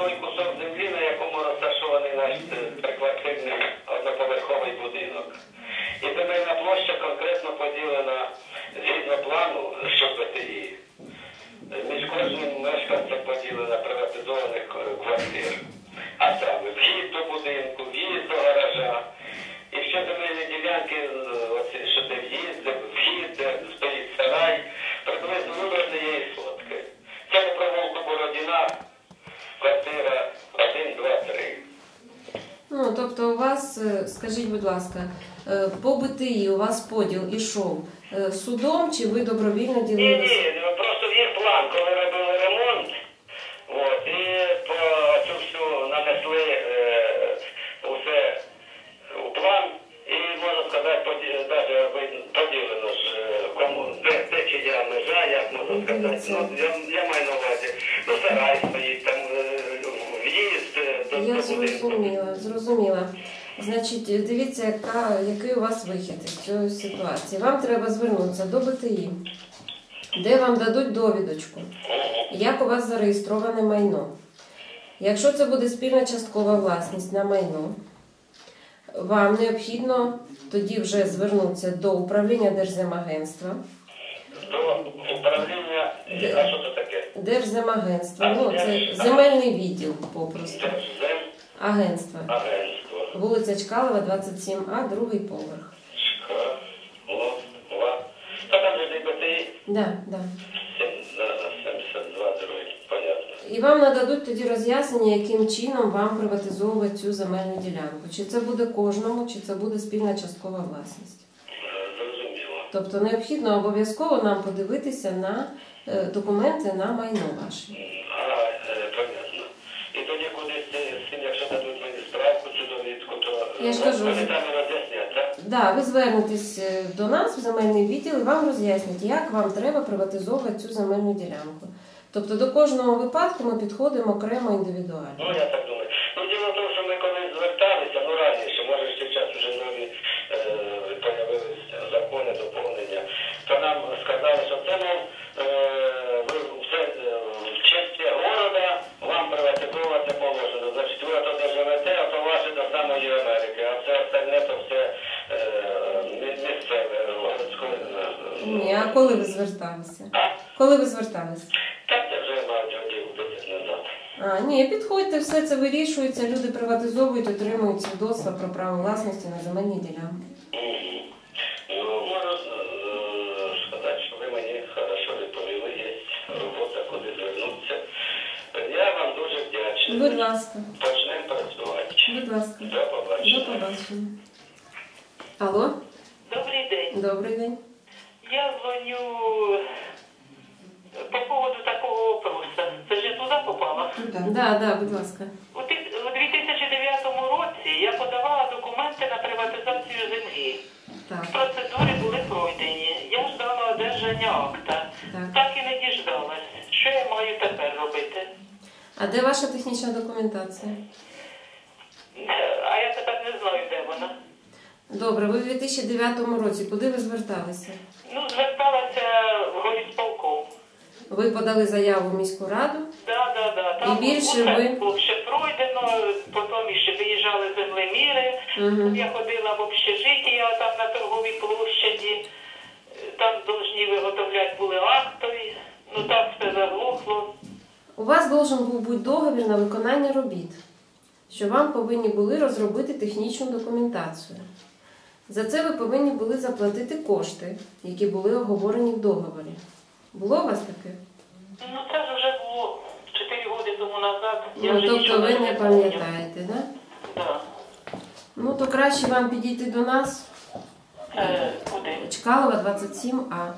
той скажіть, будь ласка, е, по БТІ у вас поділ ішов е, судом чи ви добровільно Ні, ділилися? ні, ну, просто є план, коли робили ремонт, от, і по цю всю нанесли е, усе у план, і можна сказати, поді- даже поділено ж е, кому, де, де чия межа, як можна сказати. Ну, я, я маю на увазі, ну сарай стоїть, там е, в'їзд е, до, Я до будинку. зрозуміла, зрозуміла. Значить, дивіться, яка, який у вас вихід із цієї ситуації. Вам треба звернутися до БТІ, де вам дадуть довідочку, як у вас зареєстроване майно. Якщо це буде спільна часткова власність на майно, вам необхідно тоді вже звернутися до управління Держземагентства. До управління, а що це таке? Держземагентства, ну це земельний відділ попросту. Агентство. Вулиця Чкалова, 27А, другий поверх. Школа. Та там же ДБТІ Да, да. 72 другий, понятно. І вам нададуть тоді роз'яснення, яким чином вам приватизовувати цю земельну ділянку. Чи це буде кожному, чи це буде спільна часткова власність. Е, Зрозуміло. Тобто необхідно обов'язково нам подивитися на е, документи на майно ваше. Я ж кажу? Да, ви звернетесь е, до нас в земельний відділ і вам роз'яснять, як вам треба приватизовувати цю земельну ділянку. Тобто до кожного випадку ми підходимо окремо індивідуально. Ну, я так думаю. Ну, діло в тому, що ми колись зверталися, ну раніше, може ще час вже нові е, появилися закони, доповнення, то нам сказали, що це нам коли ви зверталися? Коли ви зверталися? так це вже мабуть років назад. А, ні, підходьте, все це вирішується, люди приватизовують, отримують свідоцтва про право власності на земельні ділянки. Ну, можу е, сказати, що ви мені хорошо відповіли, є робота, куди звернутися. Я вам дуже вдячний. Будь ласка, Почнемо працювати. будь ласка. До До побачення. побачення. Алло, Добрий день. добрий день. Я дзвоню по поводу такого вопроса. Це ж я туди попала. Да, да, будь ласка. У 2009 році я подавала документи на приватизацію землі. Так, Процедури були пройдені. Я ждала одержання акта. так. Так і не діждалась. Що я маю тепер робити? А де ваша технічна документація? А я тепер не знаю, де вона. Добре, ви в 2009 році куди ви зверталися? Ну. Ви подали заяву в міську раду. Да, да, да. Там І більше усе ви- було ще пройдено, потім ще виїжджали землеміри. Угу. Я ходила в общежиття там на торговій площаді. Там повинні виготовляти були актові. Ну так все заглухло. У вас должен був бути договір на виконання робіт, що вам повинні були розробити технічну документацію. За це ви повинні були заплатити кошти, які були оговорені в договорі. Було у вас таке? Ну це ж вже було 4 роки тому назад. Я Ну, вже тобто ви не пам'ятаєте, да? Да. Ну то краще вам підійти до нас. Е, куди? Чкалова 27А.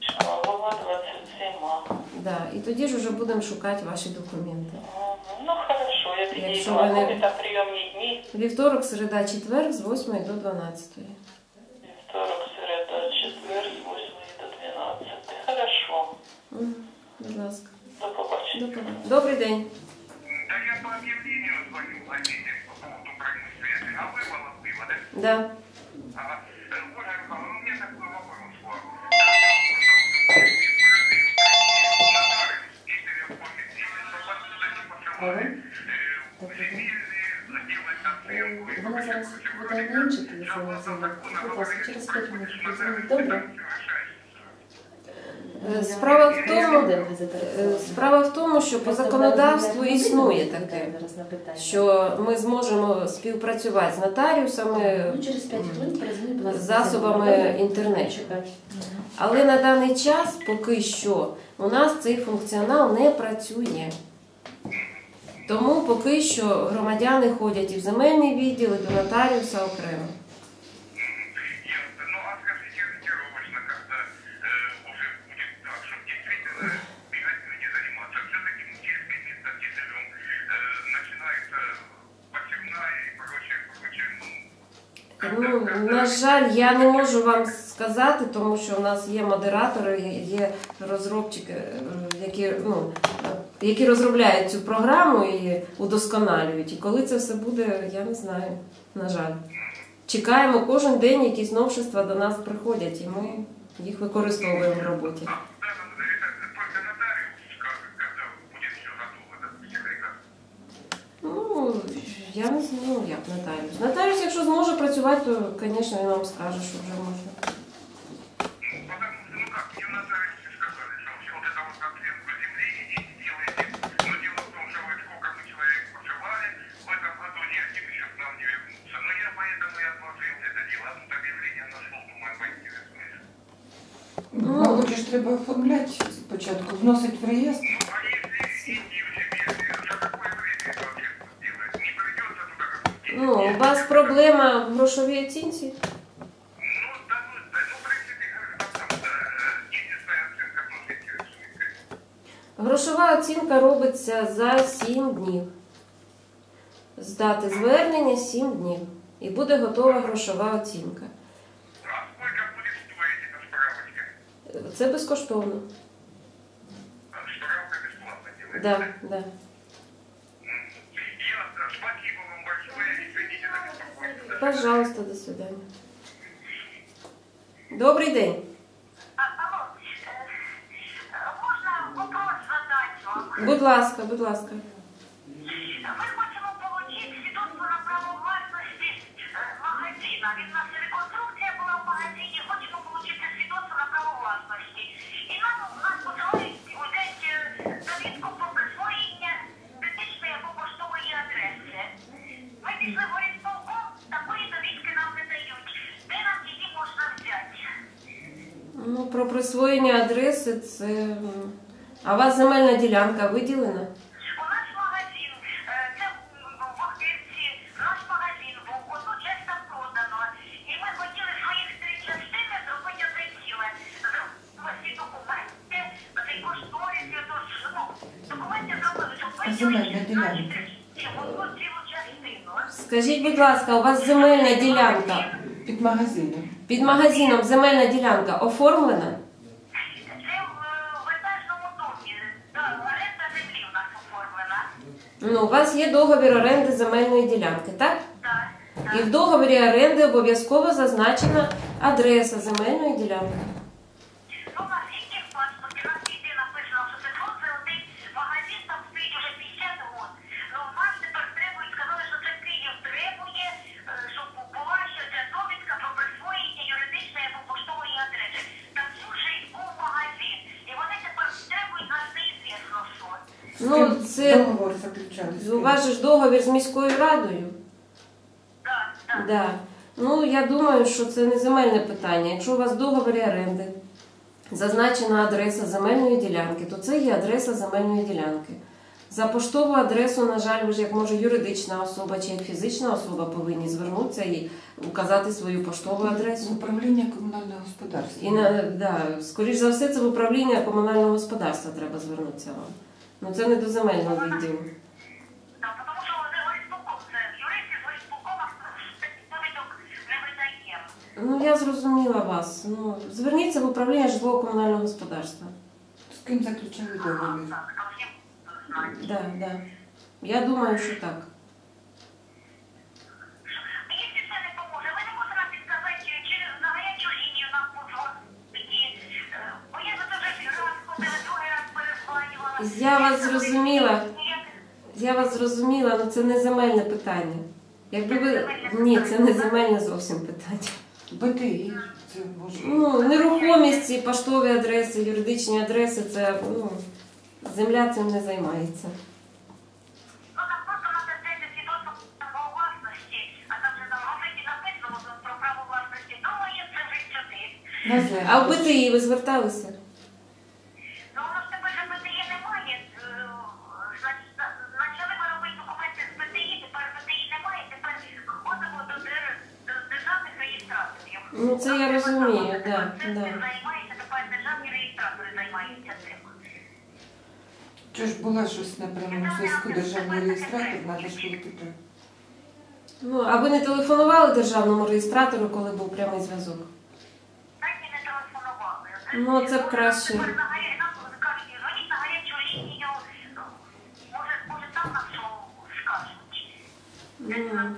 Шкалова 27А. Да. І тоді ж вже будемо шукати ваші документи. Ну хорошо, я Якщо підійду. ви не- коли там прийомні дні? Вівторок, середа, четвер з 8 до 12. Вівторок, середа, четвер, з 8 Будь ласка. До побачення. Добрий день. Да я по объявлению звоню в газете по поводу бронесвязи. А вы Волослива, да? Да. Ага. Э, Ольга Михайловна, у меня такой. Вона зараз буде менше телефону. Будь ласка, через пять минут. Добре? Е, Справа в тому, е, справа в тому, що по законодавству існує таке, що ми зможемо співпрацювати з нотаріусами Ну, через 5 хвилин перезвоніть, будь ласка. засобами інтернету. Але на даний час поки що у нас цей функціонал не працює. Тому поки що громадяни ходять і в земельний відділ, і до нотаріуса окремо. Ну, на жаль, я не можу вам сказати, тому що у нас є модератори, є- є розробчики, е, які, ну, е, які розробляють цю програму і удосконалюють. І коли це все буде, я не знаю. На жаль. Чекаємо кожен день якісь новшества до нас приходять, і ми їх використовуємо в роботі. Да, да, да, это только нотариус скажет, когда будет все готово, да, секретарь. Ну, я не знаю, як нотаріус. Нотаріус, якщо зможе працювати, то, звісно, він вам скаже, що вже можна. Ну, у вас проблема в грошовій оцінці? Ну, ну, ну. Грошова оцінка робиться за 7 днів. З дати звернення 7 днів. І буде готова грошова оцінка. Це безкоштовно. Справка? Да, да. Пожалуйста, до свидания. Добрий день. Алло, можна можно вопрос задать вам? Будь ласка, будь ласка. Присвоєння адреси це. А у вас земельна ділянка виділена? У нас магазин, е, це в Охтирці, наш магазин був, одну часть продано. І ми хотіли своїх три частини зробити одне ціле. Зробили всі документи, цей кошторис, я тож, ну, документи зробили, щоб Земельна виділити ділянка. наші одну цілу частину. Скажіть, будь ласка, у вас земельна ділянка Під магазином. під магазином земельна ділянка оформлена? Це в, в етажному домі, да, оренда землі у нас оформлена. Ну, у вас є договір оренди земельної ділянки, так? Так. І в договорі оренди обов'язково зазначена адреса земельної ділянки. Ну, на всіх паспорті, на світі написано, що це це один магазин, там стоїть уже 50 років. Ну, у нас тепер требують, сказали, що це Київ требує, е, щоб була ще ця довідка про присвоєння юридичної або поштової адреси. Там вже був магазин. І вони тепер требують нас неізвісно що. Ну, З ким це договор заключали. з у ким? вас же ж договір з міською радою. Так, так. Да. Ну, я думаю, що це не земельне питання. Якщо у вас в договорі оренди зазначена адреса земельної ділянки, то це є адреса земельної ділянки. За поштову адресу, на жаль, ви ж як може юридична особа чи як фізична особа повинні звернутися і указати свою поштову адресу. управління комунального господарства. І на да, скоріш за все, це в управління комунального господарства треба звернутися вам. Ну це не до земельного відділу. Так, тому що вони горісполком, це юристи з горісполкома довідок не видаємо. Ну я зрозуміла вас. Ну зверніться в управління житлово-комунального господарства. З ким заключали договір? Да, да. Я думаю, що так. Якщо це не поможе, ви не можете нам підказати через на гарячу лінію нам подзвонити. Е, Бо я за це вже раз ходила, другий раз перезвонювала. Я вас зрозуміла. Я вас зрозуміла, але це не земельне питання. Якби ви. Ні, це не земельне зовсім питання. БТІ. Це може. Ну, нерухомість, і поштові адреси, юридичні адреси, це ну, земля цим не займається. Ну там просто взяти свідоцтво про право власності, а там же там робити написано про право власності. Думаю, це вже сюди. На землю. А в БТІ ви зверталися? Ну воно ж тепер же БТІ немає. Е, Значить, на- почали ми робити документи з БТІ, тепер БТІ немає, тепер ходимо до дер- до державних реєстраторів. Ну, це я розумію, да, да. займається тепер державні реєстратори займаються цим. Що ж була щось на прямому зв'язку державний реєстратор, треба ж було тепер. Ну, а ви не телефонували державному реєстратору, коли був прямий зв'язок? Так і не телефонували. Ну, це б краще. Тепер на гаря- нам кажуть, дзвоніть на гарячу лінію, може, може там нам що скажуть. Ну,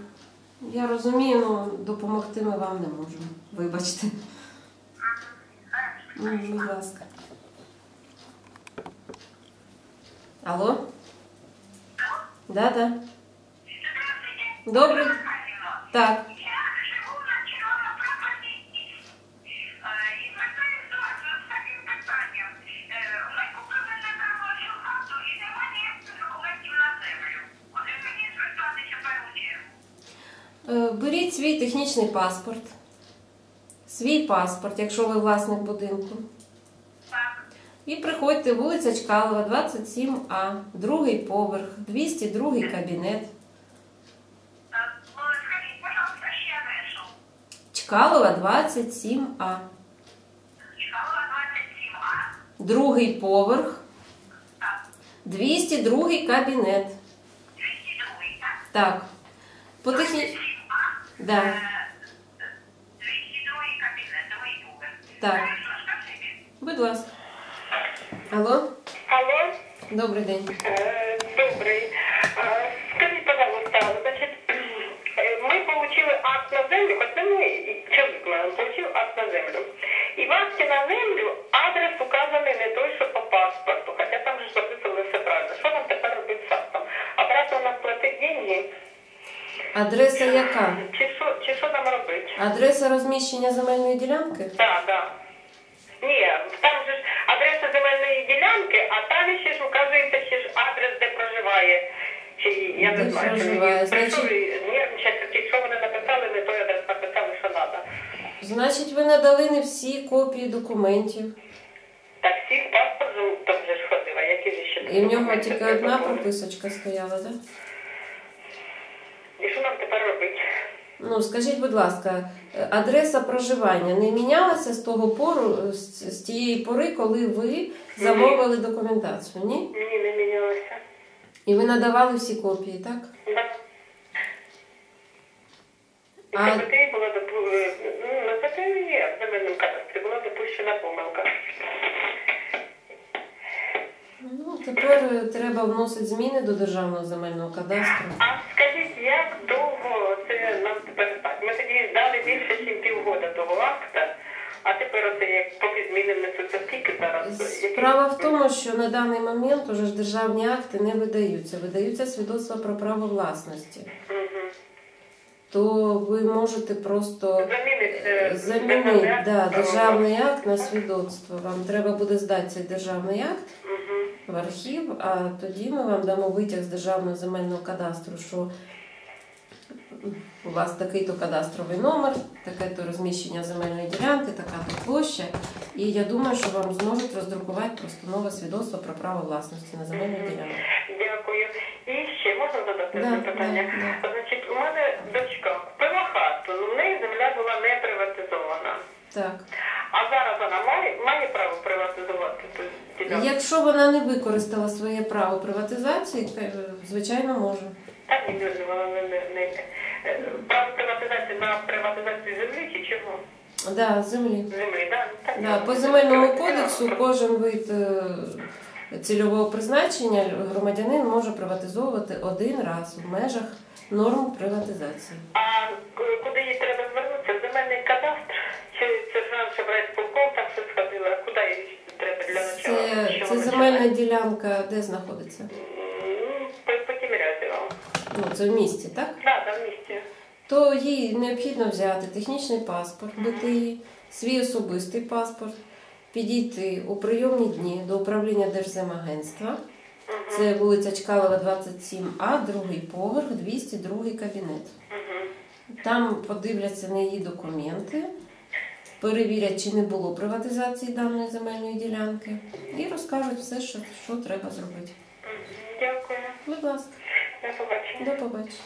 я розумію, але допомогти ми вам не можемо. Вибачте. Ну, будь ласка. Алло? Да, да. Добре. Так. Я живу на червоному прапорі. І звертаюся до вас з таким питанням. Е, Ми купили недавно цю хату і немає ніяких документів на землю. Куди мені звертатися першу Е, свій технічний паспорт. Свій паспорт, якщо ви власник будинку. Так. І приходьте вулиця Чкалова, 27А, другий поверх, 202 кабінет. Е, ну, Скажіть, пожалуйста, ще адресу. Чкалова, 27А. Чкалова 27А. Другий поверх, 202 кабінет. 202, так? Так. По техні... 27А. Да. Е, 202 кабінет, другий поверх. Так. Хорошо, спасибі. Будь ласка. Алло? Алло, Добрий день. Э, добрый. А, Скажите, пожалуйста, значит, э, мы получили акт на землю, хотя мы, человек мы получил акт на землю. И в акте на землю адрес указаний не той, що по паспорту, хоча там же ж записували все правильно. Що нам тепер робити з актом? Обратно нам платить деньги? Адреса яка? Чи що, чи що нам робити? Адреса розміщення земельної ділянки? Так, так. Ні, там же ж адреса земельної ділянки, а там ще ж указується ще ж адрес, де проживає. Чи я Де не знаю, чи проживає, прийшов значить- і нервничать, якщо вони написали, не той адрес написали, що треба. Значить, ви надали не всі копії документів. Так всі з паспортом там же ж ходила, які ж ще І в нього тільки одна прописочка стояла, так? І що нам тепер робити? Ну, скажіть, будь ласка, адреса проживання не мінялася з того пору, з, з тієї пори, коли ви замовили документацію, ні? Ні, не мінялося. І ви надавали всі копії, так? Да. А- а... КПТ була допущена, ну, на КПТ є, в земельному кадастрі була допущена помилка. Ну, тепер е, треба вносити зміни до державного земельного кадастру. А скажіть, як довго це нам тепер так? Ми тоді дали більше, ніж півгода того акта, а тепер оце як поки зміни внесуться скільки зараз? Справа в тому, що на даний момент уже ж державні акти не видаються, видаються свідоцтва про право власності. Угу. То ви можете просто е, замінити державний акт да, на державний акт на свідоцтво. Вам треба буде здати цей державний акт. В архів, а тоді ми вам дамо витяг з державного земельного кадастру, що у вас такий-то кадастровий номер, таке-то розміщення земельної ділянки, така-то площа. І я думаю, що вам зможуть роздрукувати просто нове свідоцтво про право власності на земельну ділянку. Дякую. І ще можна задати Да, одне питання? да, Значить, у мене дочка купила хату, ну в неї земля була не приватизована. Так. А зараз вона має, має право приватизувати ділянку? Якщо вона не використала своє право приватизації, то, е, звичайно може. Так, ні, вона не, не, не е, право приватизації на приватизацію землі чи чого? Да, землі. Землі, да? так? Да, по земельному кодексу кожен вид е, цільового призначення громадянин може приватизовувати один раз в межах норм приватизації. А к- куди їй треба земельна ділянка, де знаходиться? М, По, по Ну, це в місті, так? Да, да, в місті. То їй необхідно взяти технічний паспорт БТІ, свій особистий паспорт, підійти у прийомні дні до управління Держземагентства. Це вулиця Чкалова, 27А, другий поверх, 202 кабінет. Там подивляться на її документи, перевірять, чи не було приватизації даної земельної ділянки, і розкажуть все, що, що треба зробити. Дякую. Будь ласка, До побачення. до побачення.